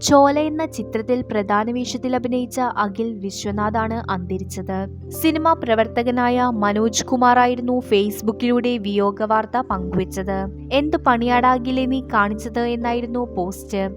ചോല എന്ന ചിത്രത്തിൽ പ്രധാന വേഷത്തിൽ അഭിനയിച്ച അഖിൽ വിശ്വനാഥാണ് അന്തരിച്ചത്. സിനിമാ പ്രവർത്തകനായ മനോജ് കുമാർ ആയിരുന്നു ഫേസ്ബുക്കിലൂടെ വിയോഗ വാർത്ത പങ്കുവച്ചത്. എന്ത് പണിയാടാ നീ കാണിച്ചത്? എന്നായിരുന്നു പോസ്റ്റ്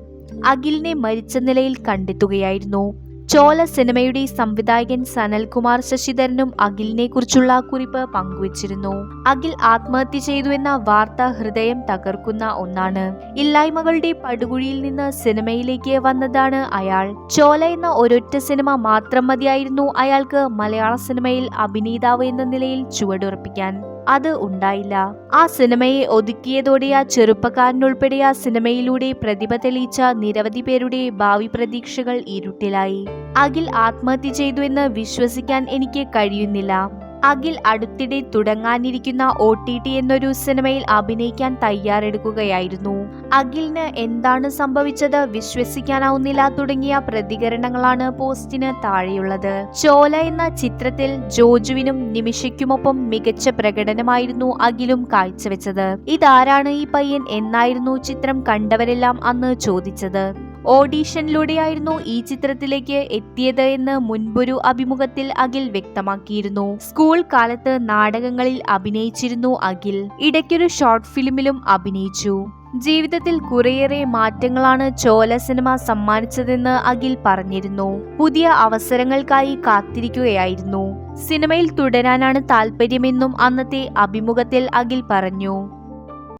അഖിലിനെ മരിച്ച നിലയിൽ കണ്ടെത്തുകയായിരുന്നു. ചോല സിനിമയുടെ സംവിധായകൻ സനൽകുമാർ ശശിധരനും അഖിലിനെ കുറിച്ചുള്ള കുറിപ്പ് പങ്കുവച്ചിരുന്നു. അഖിൽ ആത്മഹത്യ ചെയ്തു എന്ന വാർത്ത ഹൃദയം തകർക്കുന്ന ഒന്നാണ്. ഇല്ലായ്മകളുടെ പടുകുഴിയിൽ നിന്ന് സിനിമയിലേക്ക് വന്നതാണ് അയാൾ. ചോല എന്ന ഒരൊറ്റ സിനിമ മാത്രം മതിയായിരുന്നു അയാൾക്ക് മലയാള സിനിമയിൽ അഭിനേതാവ് എന്ന നിലയിൽ ചുവടുറപ്പിക്കാൻ. അത് ഉണ്ടായില്ല. ആ സിനിമയെ ഒതുക്കിയതോടെ ആ ചെറുപ്പക്കാരനുൾപ്പെടെ ആ സിനിമയിലൂടെ പ്രതിഭ തെളിയിച്ച നിരവധി പേരുടെ ഭാവി പ്രതീക്ഷകൾ ഇരുട്ടിലായി. അഖിൽ ആത്മഹത്യ ചെയ്തു എന്ന് വിശ്വസിക്കാൻ എനിക്ക് കഴിയുന്നില്ല. അഖിൽ അടുത്തിടെ തുടങ്ങാനിരിക്കുന്ന ഒ ടി ടി എന്നൊരു സിനിമയിൽ അഭിനയിക്കാൻ തയ്യാറെടുക്കുകയായിരുന്നു. അഖിലിന് എന്താണ് സംഭവിച്ചത് വിശ്വസിക്കാനാവുന്നില്ല തുടങ്ങിയ പ്രതികരണങ്ങളാണ് പോസ്റ്റിന് താഴെയുള്ളത്. ചോല എന്ന ചിത്രത്തിൽ ജോജുവിനും നിമിഷയ്ക്കുമൊപ്പം മികച്ച പ്രകടനമായിരുന്നു അഖിലും കാഴ്ചവെച്ചത്. ഇതാരാണ് ഈ പയ്യൻ എന്നായിരുന്നു ചിത്രം കണ്ടവരെല്ലാം അന്ന് ചോദിച്ചത്. ഓഡീഷനിലൂടെയായിരുന്നു ഈ ചിത്രത്തിലേക്ക് എത്തിയത് എന്ന് മുൻപൊരു അഭിമുഖത്തിൽ അഖിൽ വ്യക്തമാക്കിയിരുന്നു. സ്കൂൾ കാലത്ത് നാടകങ്ങളിൽ അഭിനയിച്ചിരുന്നു അഖിൽ. ഇടയ്ക്കൊരു ഷോർട്ട് ഫിലിമിലും അഭിനയിച്ചു. ജീവിതത്തിൽ കുറേയേറെ മാറ്റങ്ങളാണ് ചോല സിനിമ സമ്മാനിച്ചതെന്ന് അഖിൽ പറഞ്ഞിരുന്നു. പുതിയ അവസരങ്ങൾക്കായി കാത്തിരിക്കുകയായിരുന്നു. സിനിമയിൽ തുടരാനാണ് താല്പര്യമെന്നും അന്നത്തെ അഭിമുഖത്തിൽ അഖിൽ പറഞ്ഞു.